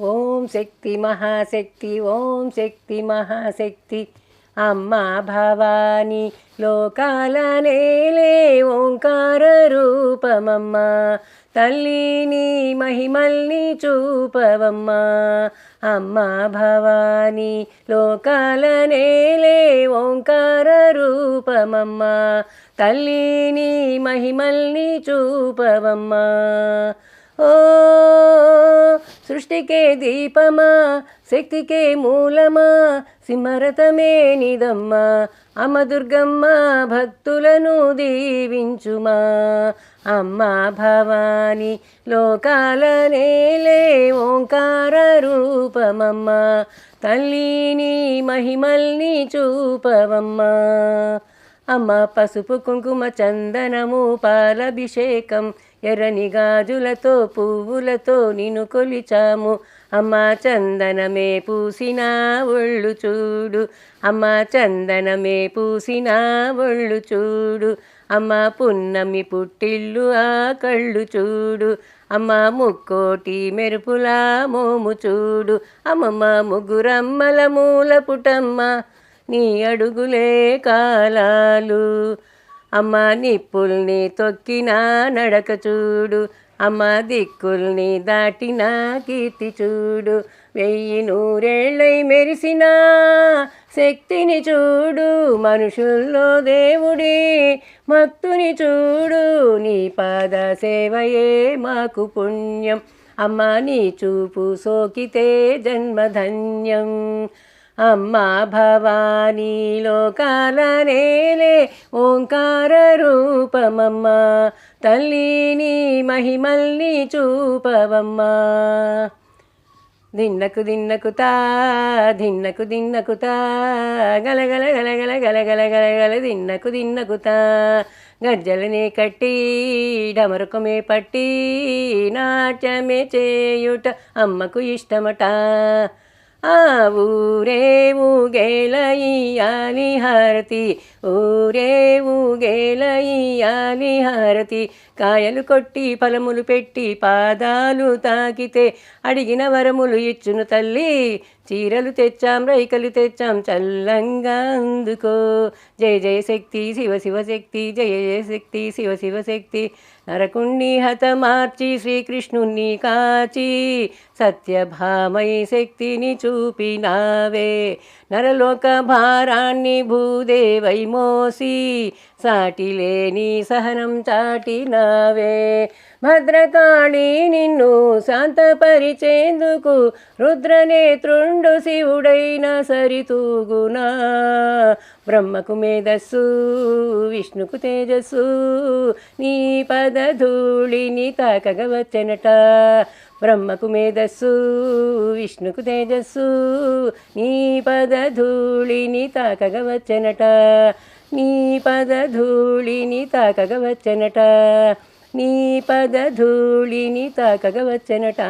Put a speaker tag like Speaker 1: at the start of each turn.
Speaker 1: ఓం శక్తి మహాశక్తి ఓం శక్తి మహాశక్తి. అమ్మా భవాని లోకాల నేలే ఓంకార రూపమమ్మ. తల్లిని మహిమల్ని చూపవమ్మ. అమ్మా భవాని లోకాల నేలే ఓంకార రూపమమ్మ. తల్లిని మహిమల్ని చూపవమ్మ. ఓ సృష్టికే దీపమా శక్తికే మూలమా సిమరతమే నిదమ్మ అమ్మ దుర్గమ్మ భక్తులను దీవించుమా. అమ్మ భవాని లోకాల నేలే ఓంకార రూపమమ్మ తల్లిని మహిమల్ని చూపవమ్మా. అమ్మ పసుపు కుంకుమ చందనము పాలభిషేకం. ఎర్రని గాజులతో పువ్వులతో నిన్ను కొలిచాము. అమ్మ చందనమే పూసిన ఒళ్ళు చూడు. అమ్మ చందనమే పూసిన ఒళ్ళు చూడు. అమ్మ పున్నమి పుట్టిల్లు ఆ కళ్ళు చూడు. అమ్మ ముక్కోటి మెరుపులా మోము చూడు. అమ్మమ్మ ముగ్గురమ్మల మూల పుటమ్మ నీ అడుగులే కాలాలు. అమ్మ నిప్పుల్ని తొక్కినా నడక చూడు. అమ్మ దిక్కుల్ని దాటిన కీర్తి చూడు. వెయ్యి నూరేళ్ళై మెరిసిన శక్తిని చూడు. మనుషుల్లో దేవుడి భక్తుని చూడు. నీ పాద సేవయే మాకు పుణ్యం. అమ్మ నీ చూపు సోకితే జన్మధన్యం. అమ్మా భవానీ లోకాల నేలే ఓంకార రూపమమ్మ. తల్లిని మహిమల్ని చూపవమ్మా. దిన్నకు దిన్నకు తా దిన్నకు దిన్నకు తా. గలగల గలగల గలగల గలగల దిన్నకు దిన్నకు తా. గజ్జలనే కట్టి డమరుకమే పట్టి నాట్యమే చేయుట అమ్మకు ఇష్టమట. ఆ ఊరే ఊగేలయ్యాలి హారతి. ఊరే ఊగేలయ్యాలి హారతి. కాయలు కొట్టి ఫలములు పెట్టి పాదాలు తాకితే అడిగిన వరములు ఇచ్చును తల్లి. చీరలు తెచ్చాం రైకలు తెచ్చాం చల్లంగా అందుకో. జయ జయ శక్తి శివ శివ శక్తి జయ జయ శక్తి శివ శివ శక్తి. నరకుణ్ణి హతమార్చి శ్రీకృష్ణుణ్ణి కాచి సత్యభామై శక్తిని చూ చూపినావే. నరలోక భారాన్ని భూదేవై మోసి సాటిలేని సహనం చాటినావే. భద్రకాళి నిన్ను శాంతపరిచేందుకు రుద్రనేత్రుండు శివుడైన సరితూగునా. బ్రహ్మకు మేధస్సు విష్ణుకు తేజస్సు నీ పదధూళిని తాకగ వచ్చనట బ్రహ్మకు మేధస్సు విష్ణుకు తేజస్సు నీ పదధూళిని తాకగ వచ్చనట నీ పదధూళిని తాకగ వచ్చనట నీ పదధూళిని తాకగ వచ్చనట